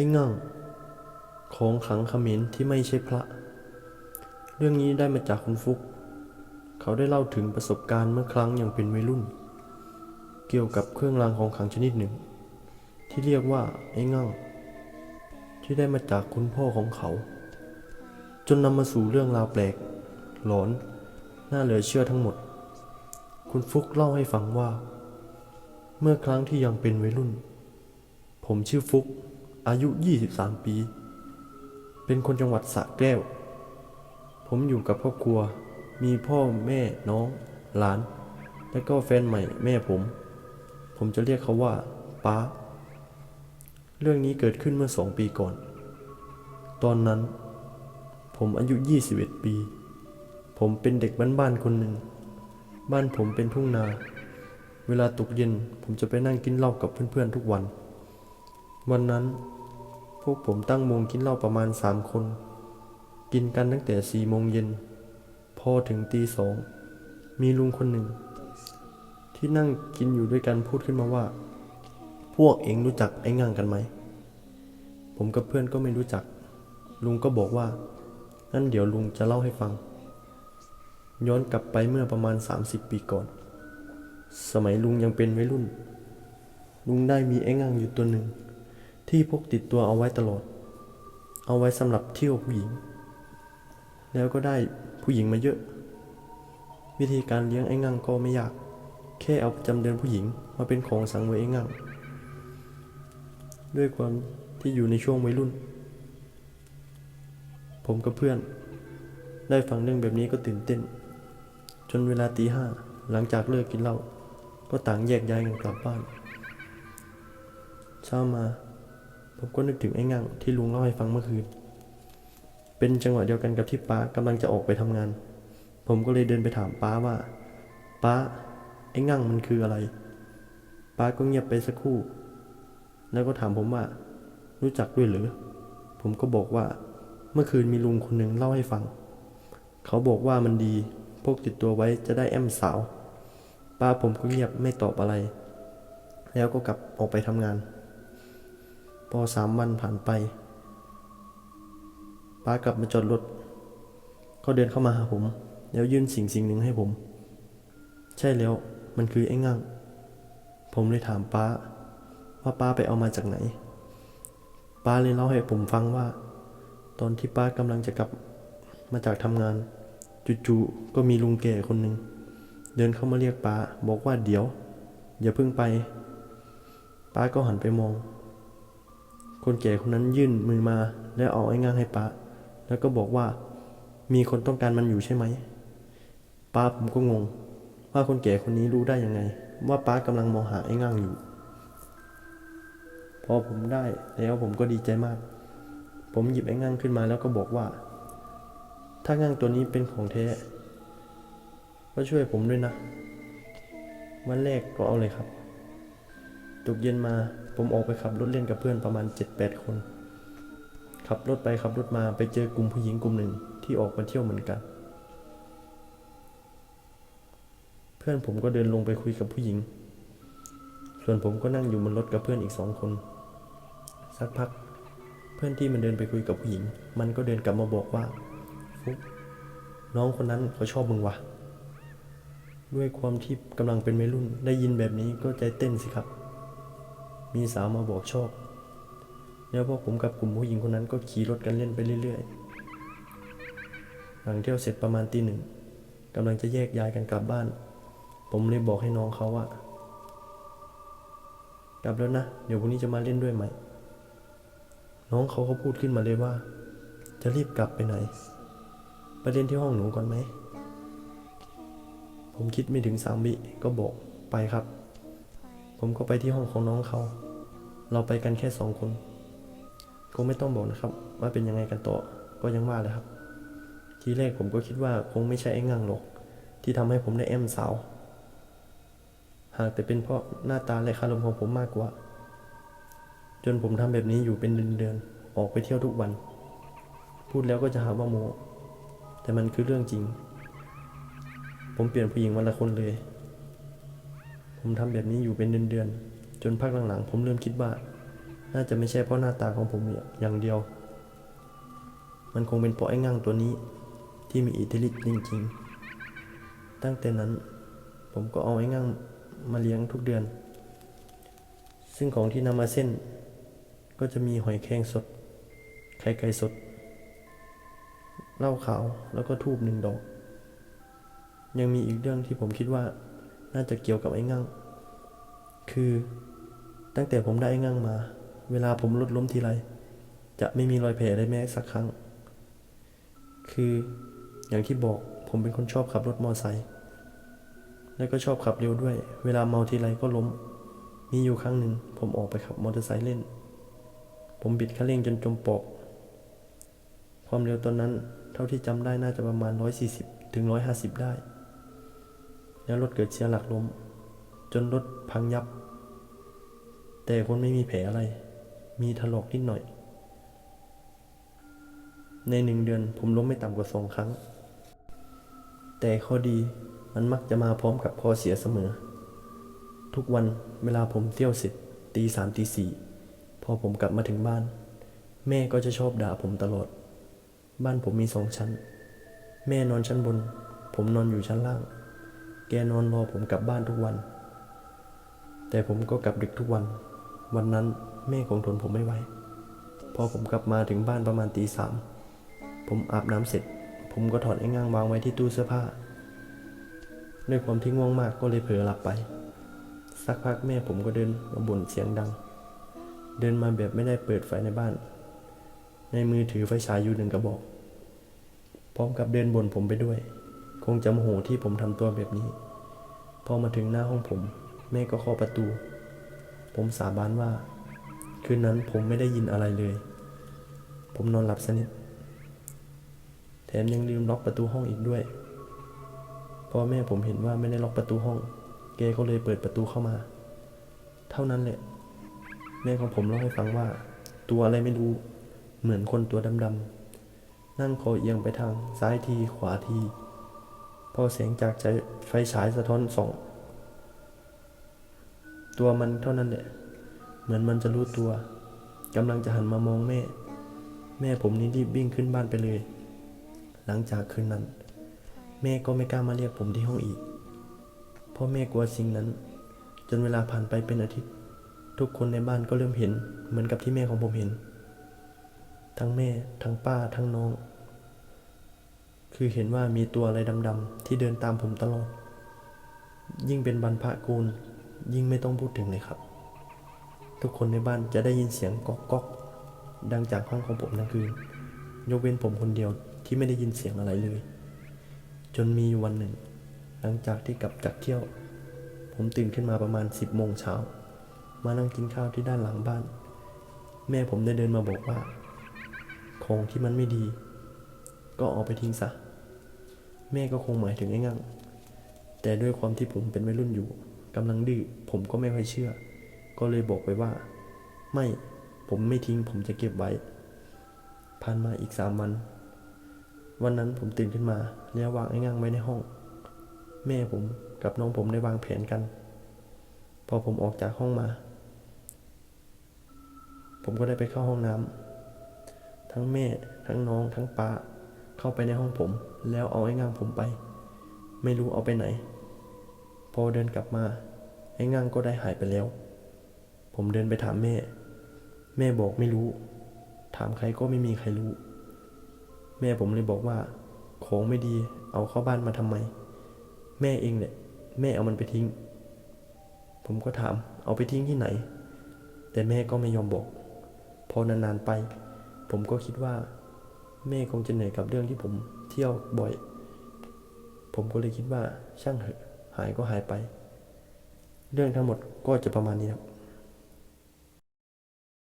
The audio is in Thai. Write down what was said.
อ้งั่งของขังขมรที่ไม่ใช่พระ เรื่องนี้ได้มาจากคุณฟุก เขาได้เล่าถึงประสบการณ์เมื่อครั้งยังเป็นวัยรุ่น เกี่ยวกับเครื่องรางของขังชนิดหนึ่ง ที่เรียกว่าไอ้งั่งที่ได้มาจากคุณพ่อของเขา จนนำมาสู่เรื่องราวแปลก หลอน น่าเหลือเชื่อทั้งหมด คุณฟุกเล่าให้ฟังว่า เมื่อครั้งที่ยังเป็นวัยรุ่น ผมชื่อฟุก อายุ 23 ปี เป็นคนจังหวัดสระแก้ว ผมอยู่กับครอบครัว มีพ่อแม่น้อง หลาน และก็แฟนใหม่แม่ผม ผมจะเรียกเขาว่าป้า เรื่องนี้เกิดขึ้นเมื่อสองปีก่อน ตอนนั้น ผมอายุ 21 ปี ผมเป็นเด็กบ้านๆคนหนึ่ง บ้านผมเป็นทุ่งนา เวลาตกเย็นผมจะไปนั่งกินเหล้ากับเพื่อนๆทุกวัน วันนั้น พวกผมตั้งวงกินเหล้าประมาณสามคน กินกันตั้งแต่สี่โมงเย็น พอถึงตีสอง มีลุงคนหนึ่ง ที่นั่งกินอยู่ด้วยกันพูดขึ้นมาว่า พวกเองรู้จักไอ้งั่งกันไหม ผมกับเพื่อนก็ไม่รู้จัก ลุงก็บอกว่างั้นเดี๋ยวลุงจะเล่าให้ฟัง ย้อนกลับไปเมื่อประมาณ 30 ปีก่อน สมัยลุงยังเป็นวัยรุ่น ลุงได้มีไอ้งั่งอยู่ตัวหนึ่ง ที่พกติดตัวเอาไว้ตลอด เอาไว้สำหรับเที่ยวผู้หญิง แล้วก็ได้ผู้หญิงมาเยอะ วิธีการเลี้ยงไอ้งั่งก็ไม่ยาก แค่เอาประจำเดือนผู้หญิงมาเป็นของสังเวยไอ้งั่ง ด้วยความที่อยู่ในช่วงวัยรุ่น ผมกับเพื่อน ได้ฟังเรื่องแบบนี้ก็ตื่นเต้น จนเวลาตีห้าหลังจากเลิกกินเหล้าก็ต่างแยกย้ายกันกลับบ้าน เช้ามา ผมก็นึกถึงไอ้งั่งที่ลุงเล่าให้ฟังเมื่อคืน เป็นจังหวะเดียวกันกับที่ป้ากำลังจะออกไปทำงาน ผมก็เลยเดินไปถามป้าว่า ป้า ไอ้งั่งมันคืออะไร ป้าก็เงียบไปสักครู่ แล้วก็ถามผมว่า รู้จักด้วยหรือ ผมก็บอกว่า เมื่อคืนมีลุงคนหนึ่งเล่าให้ฟัง เขาบอกว่ามันดีพกติดตัวไว้จะได้แอมสาว ป้าผมก็เงียบไม่ตอบอะไร แล้วก็กลับออกไปทำงาน พอสามวันผ่านไปป้ากลับมาจอดรถเขาเดินเข้ามาหาผม แล้วยื่นสิ่งสิ่งหนึ่งให้ผม ใช่แล้วมันคือไอ้งั่งผมเลยถามป้า ว่าป้าไปเอามาจากไหน ป้าเลยเล่าให้ผมฟังว่า ตอนที่ป้ากำลังจะกลับมาจากทำงานจู่ๆก็มีลุงแก่คนหนึ่งเดินเข้ามาเรียกป้าบอกว่าเดี๋ยว อย่าเพิ่งไป ป้าก็หันไปมอง คนแก่คนนั้นยื่นมือมา แล้วเอาไอ้ง่างให้ป้าแล้วก็บอกว่า มีคนต้องการมันอยู่ใช่ไหมป้าผมก็งง ว่าคนแก่คนนี้รู้ได้ยังไง ว่าป้ากำลังมองหาไอ้ง่างอยู่ พอผมได้แล้วผมก็ดีใจมาก ผมหยิบไอ้ง่างขึ้นมาแล้วก็บอกว่า ถ้าง่างตัวนี้เป็นของแท้ก็ช่วยผมด้วยนะ วันแรกก็เอาเลยครับตกเย็นมา ผมออกไปขับรถเล่นกับเพื่อนประมาณ 7-8 คน ขับรถไปขับรถมาไปเจอกลุ่มผู้หญิงกลุ่มหนึ่งที่ออกมาเที่ยวเหมือนกัน เพื่อนผมก็เดินลงไปคุยกับผู้หญิง ส่วนผมก็นั่งอยู่บนรถกับเพื่อนอีกสองคน สักพัก เพื่อนที่มันเดินไปคุยกับผู้หญิง มันก็เดินกลับมาบอกว่าฟุกน้องคนนั้นเขาชอบมึงวะด้วยความที่กำลังเป็นวัยรุ่นได้ยินแบบนี้ก็ใจเต้นสิครับ มีสาวมาบอกชอบ แล้วพวกผมกับกลุ่มผู้หญิงคนนั้นก็ขี่รถกันเล่นไปเรื่อยๆ หลังเที่ยวเสร็จประมาณตีหนึ่งกำลังจะแยกย้ายกันกลับบ้าน ผมเลยบอกให้น้องเขาว่ากลับแล้วนะ เดี๋ยวพรุ่งนี้จะมาเล่นด้วยไหม น้องเขาก็พูดขึ้นมาเลยว่า จะรีบกลับไปไหน ไปเล่นที่ห้องหนูก่อนไหม ผมคิดไม่ถึงสามวิก็บอกไปครับ ผมก็ไปที่ห้องของน้องเขา เราไปกันแค่สองคนคงไม่ต้องบอกนะครับ ว่าเป็นยังไงกันต่อก็ยังว่าเลยครับ ทีแรกผมก็คิดว่าคงไม่ใช่ไอ้งังหรอก ที่ทำให้ผมได้แอมสาว หากแต่เป็นเพราะหน้าตาและคารมของผมมากกว่า จนผมทำแบบนี้อยู่เป็นเดือนๆออกไปเที่ยวทุกวัน พูดแล้วก็จะหาว่าโมแต่มันคือเรื่องจริง ผมเปลี่ยนผู้หญิงวันละคนเลย ผมทำแบบนี้อยู่เป็นเดือนๆ จนพักหลังๆผมเริ่มคิดว่า น่าจะไม่ใช่เพราะหน้าตาของผมอย่างเดียว มันคงเป็นเพราะไอ้งั่งตัวนี้ที่มีอิทธิฤทธิ์จริงๆ ตั้งแต่นั้นผมก็เอาไอ้งั่งมาเลี้ยงทุกเดือน ซึ่งของที่นำมาเส้น ก็จะมีหอยแครงสด ไข่ไก่สด เหล้าขาวแล้วก็ทูบหนึ่งดอก ยังมีอีกเรื่องที่ผมคิดว่าน่าจะเกี่ยวกับไอ้งั่งคือ ตั้งแต่ผมได้ไอ้งั่งมา เวลาผมลดล้มทีไร จะไม่มีรอยแผลเลยแม้สักครั้ง คืออย่างที่บอกผมเป็นคนชอบขับรถมอไซค์แล้วก็ชอบขับเร็วด้วย เวลาเมาทีไรก็ล้ม มีอยู่ครั้งหนึ่งผมออกไปขับมอเตอร์ไซค์เล่น ผมบิดคันเร่งจนจมปอกความเร็วตอนนั้นเท่าที่จำได้น่าจะประมาณ 140 ถึง 150 ได้ แล้วรถเกิดเสียหลักล้ม จนรถพังยับ แต่คนไม่มีแผลอะไร มีถลอกนิดหน่อย ในหนึ่งเดือนผมล้มไม่ต่ำกว่าสองครั้ง แต่ข้อดีมันมักจะมาพร้อมกับข้อเสียเสมอ ทุกวันเวลาผมเที่ยวเสร็จตีสามตีสี่พอผมกลับมาถึงบ้าน แม่ก็จะชอบด่าผมตลอด บ้านผมมีสองชั้น แม่นอนชั้นบน ผมนอนอยู่ชั้นล่าง แกนอนรอผมกลับบ้านทุกวัน แต่ผมก็กลับดึกทุกวัน วันนั้นแม่คงทนผมไม่ไหวพอผมกลับมาถึงบ้านประมาณตีสามผมอาบน้ำเสร็จ ผมก็ถอดไอ้ง่างวางไว้ที่ตู้เสื้อผ้าด้วยความที่ง่วงมากก็เลยเผลอหลับไป สักพักแม่ผมก็เดินมาบ่นเสียงดัง เดินมาแบบไม่ได้เปิดไฟในบ้าน ในมือถือไฟฉายอยู่หนึ่งกระบอก พร้อมกับเดินบ่นผมไปด้วย คงจะโมโหที่ผมทำตัวแบบนี้ พอมาถึงหน้าห้องผม แม่ก็เคาะประตู ผมสาบานว่า คืนนั้นผมไม่ได้ยินอะไรเลย ผมนอนหลับสนิท แถมยังลืมล็อกประตูห้องอีกด้วยพอแม่ผมเห็นว่าไม่ได้ล็อกประตูห้อง แกก็เลยเปิดประตูเข้ามา เท่านั้นแหละ แม่ของผมเล่าให้ฟังว่า ตัวอะไรไม่รู้ เหมือนคนตัวดำๆ นั่งคอเอียงไปทางซ้ายทีขวาที พอแสงจากใจไฟฉายสะท้อนส่อง ตัวมันเท่านั้นแหละเหมือนมันจะรู้ตัวกำลังจะหันมามองแม่ แม่ผมนี่รีบวิ่งขึ้นบ้านไปเลย หลังจากคืนนั้น แม่ก็ไม่กล้ามาเรียกผมที่ห้องอีก เพราะแม่กลัวสิ่งนั้น จนเวลาผ่านไปเป็นอาทิตย์ ทุกคนในบ้านก็เริ่มเห็น เหมือนกับที่แม่ของผมเห็น ทั้งแม่ทั้งป้าทั้งน้อง คือเห็นว่ามีตัวอะไรดำๆที่เดินตามผมตลอด ยิ่งเป็นบรรพกูล ยิ่งไม่ต้องพูดถึงเลยครับ ทุกคนในบ้านจะได้ยินเสียงก๊อกก๊อกดังจากห้องของผมทั้งคืน ยกเว้นผมคนเดียวที่ไม่ได้ยินเสียงอะไรเลย จนมีวันหนึ่ง หลังจากที่กลับจากเที่ยว ผมตื่นขึ้นมาประมาณ10โมงเช้า มานั่งกินข้าวที่ด้านหลังบ้าน แม่ผมได้เดินมาบอกว่า ของที่มันไม่ดี ก็เอาไปทิ้งซะ แม่ก็คงหมายถึงไอ้งั่งแต่ด้วยความที่ผมเป็นวัยรุ่นอยู่ กำลังดื้อผมก็ไม่ค่อยเชื่อ ก็เลยบอกไปว่า ไม่ผมไม่ทิ้งผมจะเก็บไว้ ผ่านมาอีกสามวัน วันนั้นผมตื่นขึ้นมา แล้ววางไอ้งั่งไว้ในห้อง แม่ผมกับน้องผมได้วางแผนกัน พอผมออกจากห้องมา ผมก็ได้ไปเข้าห้องน้ำทั้งแม่ทั้งน้องทั้งป้าเข้าไปในห้องผม แล้วเอาไอ้งั่งผมไป ไม่รู้เอาไปไหน อเดินกลับมา ไอ้งั่งก็ได้หายไปแล้ว ผมเดินไปถามแม่ แม่บอกไม่รู้ ถามใครก็ไม่มีใครรู้ แม่ผมเลยบอกว่า ของไม่ดีเอาเข้าบ้านมาทำไม แม่เองแหละแม่เอามันไปทิ้ง ผมก็ถามเอาไปทิ้งที่ไหน แต่แม่ก็ไม่ยอมบอก พอนานๆไป ผมก็คิดว่า แม่คงจะเหนื่อยกับเรื่องที่ผมเที่ยวบ่อย ผมก็เลยคิดว่าช่างเถอะ หายก็หายไป เรื่องทั้งหมดก็จะประมาณนี้ครับ